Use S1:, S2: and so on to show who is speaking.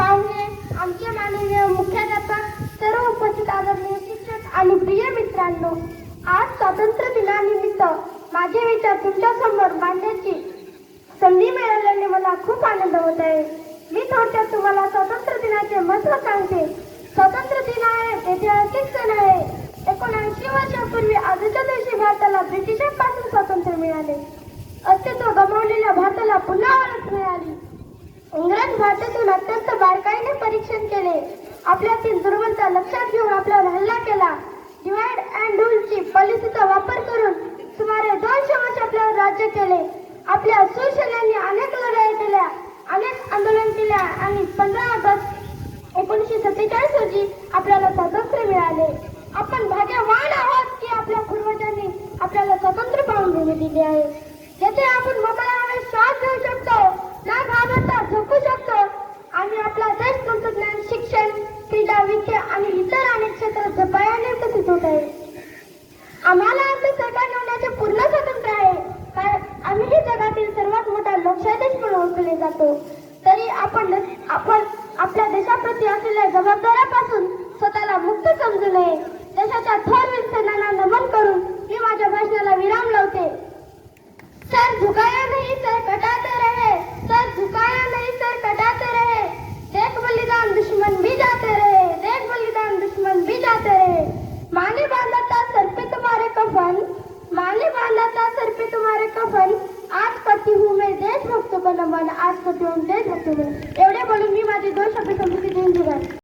S1: पाहुणे आमचे माननीय मुख्याध्यापक सर्व उपस्थित आदरणीय शिक्षक आणि प्रिय मित्रांनो आज स्वातंत्र्य दिनानिमित्त माझे विचार तुमच्यासमोर मांडण्याची संधी मिळाल्याने मला खूप आनंद होत आहे. मी थोडक्यात तुम्हाला स्वातंत्र्य दिनाचे महत्त्व सांगते. स्वातंत्र्य दिन आहे ऐतिहासिक सण आहे. एकोणऐंशी वर्षापूर्वी आजच्या दिवशी भारताला ब्रिटिशांपासून स्वातंत्र्य मिळाले. अस्तित्व गमावलेल्या भारताला पुन्हा ओळख मिळाली. इंग्रज भारतातून अत्यंत आपल्यातील दुर्बलता लक्षात घेऊन आपल्यावर हल्ला केला. डिवाइड अँड रूलची पॉलिसीचा वापर करून सुमारे दोनशे वर्ष आपल्यावर राज्य केले. आपल्या सुशल्यांनी अनेक लढाई केल्या अनेक आंदोलन केल्या आणि पंधरा ऑगस्ट एकोणीसशे सत्तेचाळीस रोजी आपल्याला स्वातंत्र्य मिळाले. आपण भाग्यवान आहोत की आपल्या पूर्वजांनी आपल्याला स्वातंत्र्य पाहून भूमी दिली आहे. येथे आपण मोकळ्याने श्वास घेऊ शकतो शिक्षण क्रीडा विद्या आणि इतर अनेक क्षेत्रात झपाट्याने विकसित होत आहे. आम्हाला आमचे सरकार निवडण्याचे पूर्ण स्वातंत्र्य आहे. कारण आम्ही जगातील सर्वात मोठा लोकशाही देश म्हणून ओळखले जातो. तरी आपण आपण आपल्या देशाप्रती असलेल्या जबाबदाऱ्यापासून स्वतःला मुक्त समजू नये. देशाच्या थोर देशभक्त को